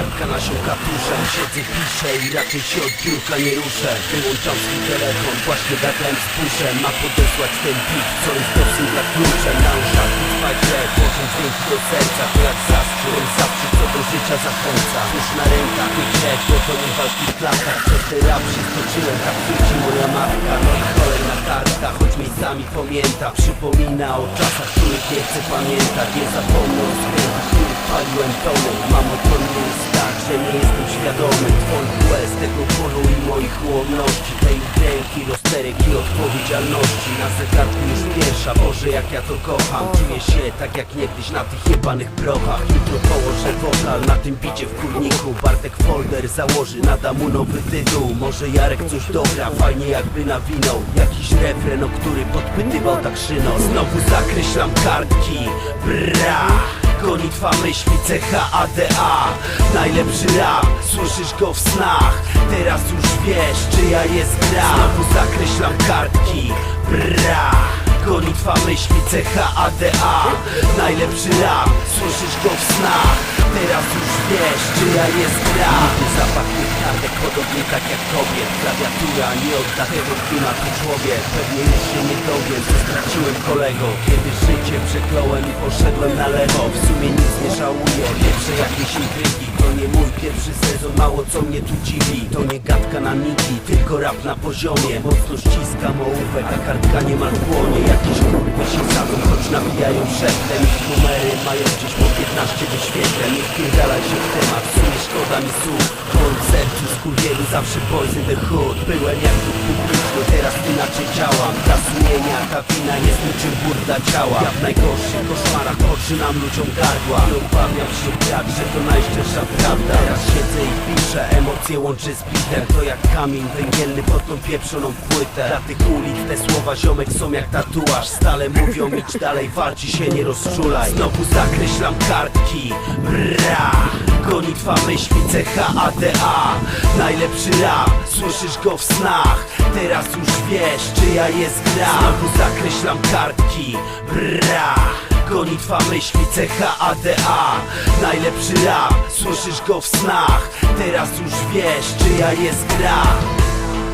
nasiąka tuszem Siedzę, piszę i raczej się od biurka nie ruszę. Wyłączam swój telefon, właśnie gadałem z puszem Ma podesłać ten beat, co jest do singla kluczem. Na uszach trwa źle, poczuć dźwięki do serca To jak zastrzył, zawsze co do życia zachęca. Tuż na rękach, nie grzech, bo to nie walki w klatach Przez ten rap się stoczyłem, tak chwyci moja matka. No kartka, pamięta Przypomina o czasach, których nie chcę pamiętać Nie zapomnę o skrętach, których paliłem tony to nie jest tak, że nie jestem świadomy Twoich łez, tego bólu i moich ułomności. Tej ręki, rozterek i odpowiedzialności. Na zegarku już pierwsza, Boże jak ja to kocham. Czuję się tak jak niegdyś na tych jebanych prochach. Jutro położę na tym bicie w kurniku. Bartek folder założy, nada mu nowy tytuł. Może Jarek coś dogra, fajnie jakby nawinął. Jakiś refren, o który podpytywał tak szyno. Znowu zakreślam kartki, bra! Gonitwa myśli CHADA Najlepszy rap, słyszysz go w snach. Teraz już wiesz, czyja jest gra. Znowu zakreślam kartki, bra Gonitwa myśli CHADA Najlepszy rap, słyszysz go w snach. Teraz już wiesz, czyja jest gra zapach kartek, podobnie tak jak kobiet Klawiatura nie odda tego klimatu człowiek. Pewnie już się nie dowiem, co straciłem kolego. Kiedy życie przekląłem i poszedłem na lewo. W sumie nic nie żałuję, pierwsze jakieś intrygi To nie mój pierwszy sezon, mało co mnie tu dziwi. To nie gadka na niki, tylko rap na poziomie. Mocno ściskam ołówek, a kartka nie ma dłonie Jakieś kurwy się sadzą, choć nabijają szeptem. Ich numery mają gdzieś po 15 wyświetleń. Nie wpierdalaj się w temat, w sumie szkoda mi słów. W moim sercu skurwielu zawsze boys in the hood. Byłem jak inaczej działam Dla sumienia ta wina jest niczym burda ciała. Ja w najgorszych koszmarach poczynam ludziom gardła. Nie obawiam się brak, że to najszczersza prawda. Teraz siedzę i piszę, emocje łączę z bitem To jak kamień węgielny pod tą pieprzoną płytę. Dla tych ulic te słowa ziomek są jak tatuaż. Stale mówią idź dalej, walczy się nie rozczulaj. Znowu zakreślam kartki, bra! Gonitwa myśli CHADA Najlepszy rap, słyszysz go w snach. Teraz już wiesz, czyja jest gra. Znowu zakreślam kartki, bra. Gonitwa myśli CHADA Najlepszy rap, słyszysz go w snach. Teraz już wiesz, czyja jest gra